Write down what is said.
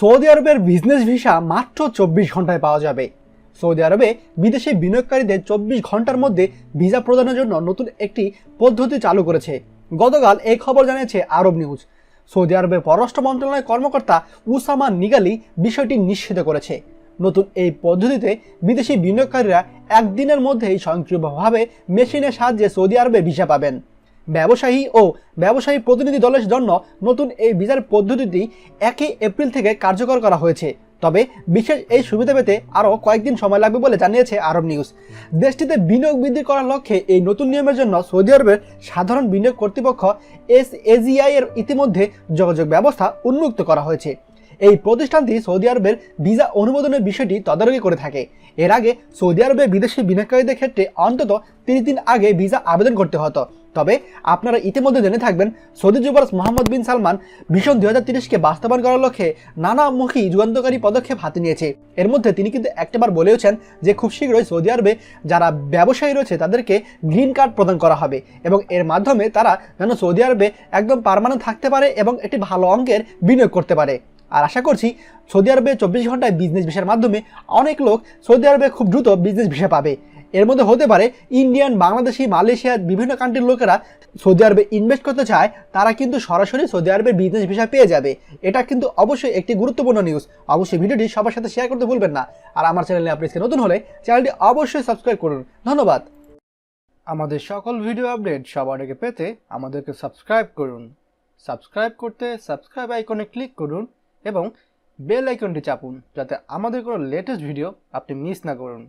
Saudi আরবের business visa মাত্র চব্বিশ ঘন্টায় পাওয়া যাবে। সৌদি আরবে বিদেশি বিনিয়োগকারীদের চব্বিশ ঘণ্টার মধ্যে ভিসা প্রদানের জন্য নতুন একটি পদ্ধতি চালু করেছে। গতকাল এই খবর জানিয়েছে আরব নিউজ সৌদি আরবের পররাষ্ট্র মন্ত্রণালয়ের কর্মকর্তা উসামা নিগালি বিষয়টি নিশ্চিত করেছে। নতুন এই পদ্ধতিতে বিদেশি বিনিয়োগকারীরা একদিনের মধ্যেই স্বয়ংক্রিয়ভাবে মেশিনের সাহায্যে সৌদি আরবে ভিসা পাবেন। ব্যবসায়ী ও ব্যবসায়ী প্রতিনিধি দলের জন্য নতুন এই ভিসার পদ্ধতিটি একই এপ্রিল থেকে কার্যকর করা হয়েছে। তবে বিশেষ এই সুবিধা পেতে আরও কয়েকদিন সময় লাগবে বলে জানিয়েছে আরব নিউজ। দেশটিতে বিনিয়োগ বৃদ্ধি করার লক্ষ্যে এই নতুন নিয়মের জন্য সৌদি আরবের সাধারণ বিনিয়োগ কর্তৃপক্ষ এস এজিআই এর ইতিমধ্যে যোগাযোগ ব্যবস্থা উন্মুক্ত করা হয়েছে। এই প্রতিষ্ঠানটি সৌদি আরবের ভিসা অনুমোদনের বিষয়টি তদারকি করে থাকে। এর আগে সৌদি আরবে বিদেশি বিনিয়োগকারীদের ক্ষেত্রে অন্তত তিরিশ দিন আগে ভিসা আবেদন করতে হতো। তবে আপনারা ইতিমধ্যে জেনে থাকবেন, সৌদি যুবরাজ মোহাম্মদ বিন সালমান ভীষণ দুই হাজার তিরিশকে বাস্তবায়ন করার লক্ষ্যে নানামুখী যুগান্তকারী পদক্ষেপ হাতে নিয়েছে। এর মধ্যে তিনি কিন্তু একটাবার বলেওছেন যে খুব শীঘ্রই সৌদি আরবে যারা ব্যবসায়ী রয়েছে তাদেরকে গ্রিন কার্ড প্রদান করা হবে এবং এর মাধ্যমে তারা যেন সৌদি আরবে একদম পারমানেন্ট থাকতে পারে এবং একটি ভালো অঙ্কের বিনিয়োগ করতে পারে। আর আশা করছি সৌদি আরবে চব্বিশ ঘন্টায় বিজনেস ভিসার মাধ্যমে অনেক লোক সৌদি আরবে খুব দ্রুত বিজনেস ভিসা পাবে। এর মধ্যে হতে পারে ইন্ডিয়ান, বাংলাদেশি, মালয়েশিয়ার বিভিন্ন কান্ট্রির লোকেরা সৌদি আরবে ইনভেস্ট করতে চায়, তারা কিন্তু সরাসরি সৌদি আরবের বিজনেস ভিসা পেয়ে যাবে। এটা কিন্তু অবশ্যই একটি গুরুত্বপূর্ণ নিউজ অবশ্যই ভিডিওটি সবার সাথে শেয়ার করতে ভুলবেন না। আর আমার চ্যানেলে আপনি নতুন হলে চ্যানেলটি অবশ্যই সাবস্ক্রাইব করুন। ধন্যবাদ। আমাদের সকল ভিডিও আপডেট সবার আগে পেতে আমাদেরকে সাবস্ক্রাইব করুন। সাবস্ক্রাইব করতে সাবস্ক্রাইব আইকনে ক্লিক করুন এবং বেল আইকনটি চাপুন, যাতে আমাদের কোনো লেটেস্ট ভিডিও আপনি মিস না করুন।